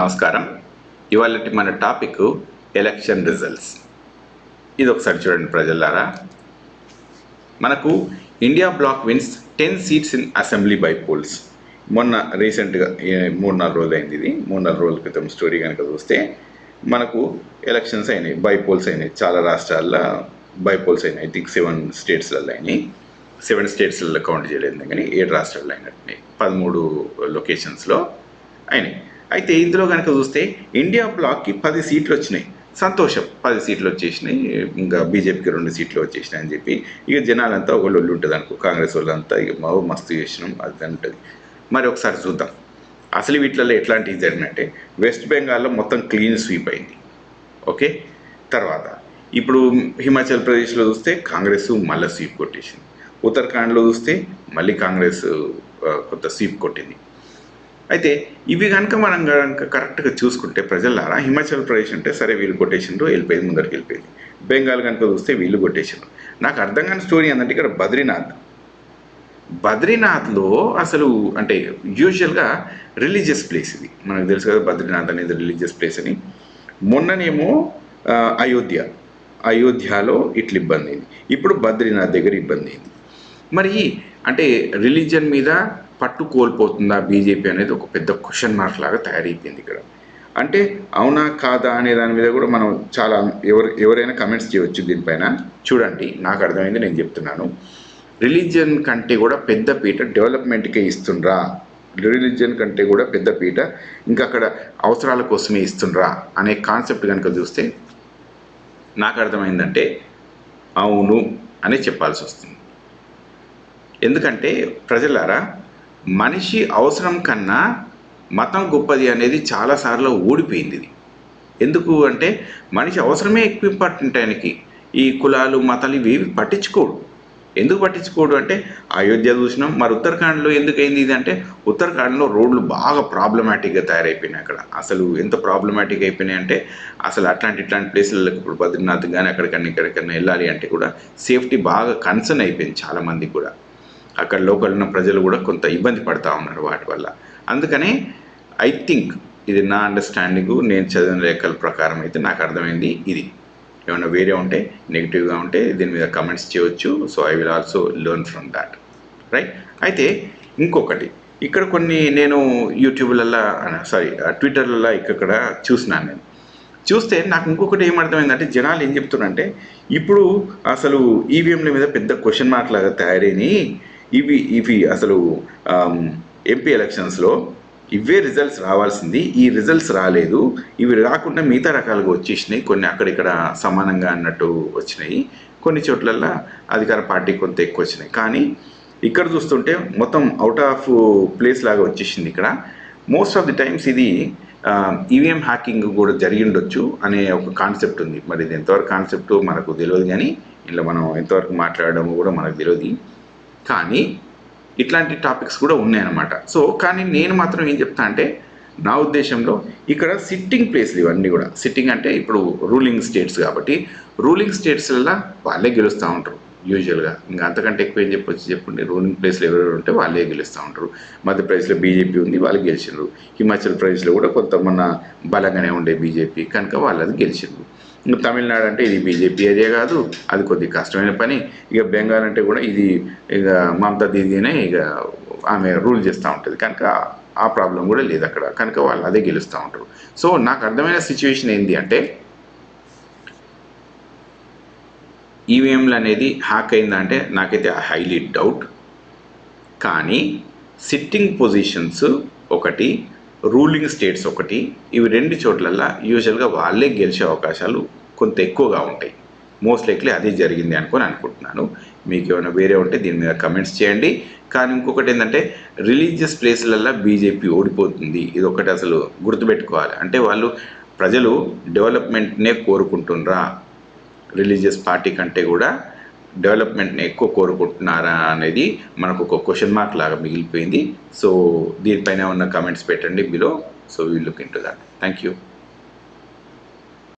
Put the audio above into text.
నమస్కారం. ఇవాళ మన టాపిక్ ఎలక్షన్ రిజల్ట్స్. ఇది ఒకసారి చూడండి ప్రజలారా. మనకు India bloc wins ten seats in assembly by polls. మొన్న రీసెంట్గా మూడు నాలుగు రోజులు అయింది ఇది. మూడు నాలుగు రోజుల క్రితం స్టోరీ కనుక చూస్తే మనకు ఎలక్షన్స్ అయినాయి బై పోల్స్ అయినాయి. చాలా రాష్ట్రాల్లో బై పోల్స్ అయినాయి. ఐ థింక్ సెవెన్ స్టేట్స్లలో అయినాయి. సెవెన్ స్టేట్స్లలో కౌంట్ చేయలేదు. కానీ ఏడు రాష్ట్రాల్లో అయినట్టున్నాయి. పదమూడు లొకేషన్స్లో అయినాయి. అయితే ఇందులో కనుక చూస్తే ఇండియా బ్లాక్కి పది సీట్లు వచ్చినాయి. సంతోషం పది సీట్లు వచ్చేసినాయి. ఇంకా బీజేపీకి రెండు సీట్లు వచ్చేసినాయి అని చెప్పి ఇక జనాలంతా ఒకళ్ళు ఒళ్ళు ఉంటుంది అనుకో కాంగ్రెస్ వాళ్ళంతా ఇక మా మస్తు చేసినాం అది ఉంటుంది. మరి ఒకసారి చూద్దాం. అసలు వీటిలలో ఎట్లాంటివి జరిగినట్టే వెస్ట్ బెంగాల్లో మొత్తం క్లీన్ స్వీప్ అయింది. ఓకే? తర్వాత ఇప్పుడు హిమాచల్ ప్రదేశ్లో చూస్తే కాంగ్రెస్ మళ్ళీ స్వీప్ కొట్టేసింది. ఉత్తరాఖండ్లో చూస్తే మళ్ళీ కాంగ్రెస్ కొత్త స్వీప్ కొట్టింది. అయితే ఇవి కనుక మనం కనుక కరెక్ట్గా చూసుకుంటే ప్రజలారా హిమాచల్ ప్రదేశ్ అంటే సరే వీళ్ళు కొట్టేసిండ్రు వెళ్ళిపోయింది ముందరికి వెళ్ళిపోయింది. బెంగాల్ కనుక చూస్తే వీళ్ళు కొట్టేసిండ్రు. నాకు అర్థం కాని స్టోరీ ఏంటంటే ఇక్కడ బద్రీనాథ్. బద్రీనాథ్లో అసలు అంటే యూజువల్గా రిలీజియస్ ప్లేస్ ఇది. మనకు తెలుసు కదా బద్రీనాథ్ అనేది రిలీజియస్ ప్లేస్ అని. మొన్ననేమో అయోధ్య. అయోధ్యలో ఇట్లా ఇబ్బంది అయింది. ఇప్పుడు బద్రీనాథ్ దగ్గర ఇబ్బంది అయింది. మరి అంటే రిలీజియన్ మీద పట్టు కోల్పోతుందా బీజేపీ అనేది ఒక పెద్ద క్వశ్చన్ మార్క్ లాగా తయారైపోయింది ఇక్కడ. అంటే అవునా కాదా అనే దాని మీద కూడా మనం చాలా ఎవరు ఎవరైనా కమెంట్స్ చేయవచ్చు దీనిపైన. చూడండి నాకు అర్థమైంది నేను చెప్తున్నాను. రిలీజియన్ కంటే కూడా పెద్ద పీట డెవలప్మెంట్కే ఇస్తుండ్రా. రిలీజియన్ కంటే కూడా పెద్ద పీట ఇంకా అక్కడ అవసరాల కోసమే ఇస్తుండ్రా అనే కాన్సెప్ట్ కనుక చూస్తే నాకు అర్థమైందంటే అవును అనే చెప్పాల్సి వస్తుంది. ఎందుకంటే ప్రజలారా మనిషి అవసరం కన్నా మతం గొప్పది అనేది చాలాసార్లు ఓడిపోయింది ఇది. ఎందుకు అంటే మనిషి అవసరమే ఎక్కువ ఇంపార్టెంట్ ఆయనకి. ఈ కులాలు మతాలు ఇవి పట్టించుకోడు. ఎందుకు పట్టించుకోడు అంటే అయోధ్య చూసినాం మరి ఉత్తరాఖండ్లో ఎందుకైంది ఇది అంటే ఉత్తరాఖండ్లో రోడ్లు బాగా ప్రాబ్లమాటిక్గా తయారైపోయినాయి అక్కడ. అసలు ఎంత ప్రాబ్లమాటిక్ అయిపోయినాయి అంటే అసలు అట్లాంటి ఇట్లాంటి ప్లేసులకు ఇప్పుడు బద్రీనాథ్ కానీ అక్కడికన్నా ఇక్కడికన్నా వెళ్ళాలి అంటే కూడా సేఫ్టీ బాగా కన్సర్న్ అయిపోయింది చాలామంది కూడా. అక్కడ లోకల్ ఉన్న ప్రజలు కూడా కొంత ఇబ్బంది పడతా ఉన్నారు వాటి వల్ల. అందుకనే ఐ థింక్ ఇది నా అండర్స్టాండింగ్ నేను చదివిన లెక్కల ప్రకారం అయితే నాకు అర్థమైంది ఇది. ఏమైనా వేరే ఉంటే నెగిటివ్గా ఉంటే దీని మీద కమెంట్స్ చేయవచ్చు so I will also learn from that right అయితే ఇంకొకటి. ఇక్కడ కొన్ని నేను యూట్యూబ్లల్లో సారీ ట్విట్టర్లలో ఇక్కడ చూసినాను నేను. చూస్తే నాకు ఇంకొకటి ఏమర్థమైందంటే జనాలు ఏం చెప్తున్నారంటే ఇప్పుడు అసలు ఈవీఎంల మీద పెద్ద క్వశ్చన్ మార్క్ లాగా తయారైనవి ఇవి ఇవి అసలు ఎంపీ ఎలక్షన్స్లో ఇవే రిజల్ట్స్ రావాల్సింది. ఈ రిజల్ట్స్ రాలేదు. ఇవి రాకుండా మిగతా రకాలుగా వచ్చేసినాయి. కొన్ని అక్కడిక్కడ సమానంగా అన్నట్టు వచ్చినాయి. కొన్ని చోట్లల్లో అధికార పార్టీ కొంత ఎక్కువ వచ్చినాయి. కానీ ఇక్కడ చూస్తుంటే మొత్తం అవుట్ ఆఫ్ ప్లేస్ లాగా వచ్చేసింది ఇక్కడ. మోస్ట్ ఆఫ్ ది టైమ్స్ ఇది ఈవీఎం హ్యాకింగ్ కూడా జరిగి ఉండొచ్చు అనే ఒక కాన్సెప్ట్ ఉంది. మరి ఇది ఎంతవరకు కాన్సెప్ట్ మనకు తెలియదు కానీ ఇందులో మనం ఎంతవరకు మాట్లాడడం కూడా మనకు తెలియదు. కానీ ఇట్లాంటి టాపిక్స్ కూడా ఉన్నాయన్నమాట. సో కానీ నేను మాత్రం ఏం చెప్తా అంటే నా ఉద్దేశంలో ఇక్కడ సిట్టింగ్ ప్లేస్లు ఇవన్నీ కూడా. సిట్టింగ్ అంటే ఇప్పుడు రూలింగ్ స్టేట్స్ కాబట్టి రూలింగ్ స్టేట్స్లలో వాళ్ళే గెలుస్తూ ఉంటారు యూజువల్గా. ఇంకా అంతకంటే ఎక్కువ ఏం చెప్పొచ్చు? చెప్పండి రూలింగ్ ప్లేస్లో ఎవరెవరు ఉంటే వాళ్ళే గెలుస్తూ ఉంటారు. మధ్యప్రదేశ్లో బీజేపీ ఉంది వాళ్ళు గెలిచిండ్రు హిమాచల్ ప్రదేశ్లో కూడా కొంత మన బలంగానే ఉండే బీజేపీ కనుక వాళ్ళది గెలిచిండ్రు తమిళనాడు అంటే ఇది బీజేపీ అదే కాదు అది కొద్దిగా కష్టమైన పని. ఇక బెంగాల్ అంటే కూడా ఇది ఇక మమతా దీదీనే ఇక ఆమె రూల్ చేస్తూ ఉంటుంది. కనుక ఆ ప్రాబ్లం కూడా లేదు అక్కడ. కనుక వాళ్ళు అదే గెలుస్తూ ఉంటారు. సో నాకు అర్థమైన సిచ్యువేషన్ ఏంటి అంటే ఈవీఎంలు అనేది హ్యాక్ అయిందంటే నాకైతే హైలీ డౌట్ కానీ సిట్టింగ్ పొజిషన్స్ ఒకటి రూలింగ్ స్టేట్స్ ఒకటి ఇవి రెండు చోట్లల్లో యూజువల్గా వాళ్ళే గెలిచే అవకాశాలు కొంత ఎక్కువగా ఉంటాయి. మోస్ట్ లైక్లీ అదే జరిగింది అనుకొని అనుకుంటున్నాను. మీకు ఏమైనా వేరే ఉంటే దీని మీద కమెంట్స్ చేయండి. కానీ ఇంకొకటి ఏంటంటే రిలీజియస్ ప్లేస్లల్లో బీజేపీ ఓడిపోతుంది. ఇది ఒకటి అసలు గుర్తుపెట్టుకోవాలి. అంటే వాళ్ళు ప్రజలు డెవలప్మెంట్నే కోరుకుంటుండ్రా రిలీజియస్ పార్టీ కంటే కూడా డెవలప్మెంట్ని ఎక్కువ కోరుకుంటున్నారా అనేది మనకు ఒక క్వశ్చన్ మార్క్ లాగా మిగిలిపోయింది. సో దీనిపైన ఉన్న కమెంట్స్ పెట్టండి below so we look into that thank you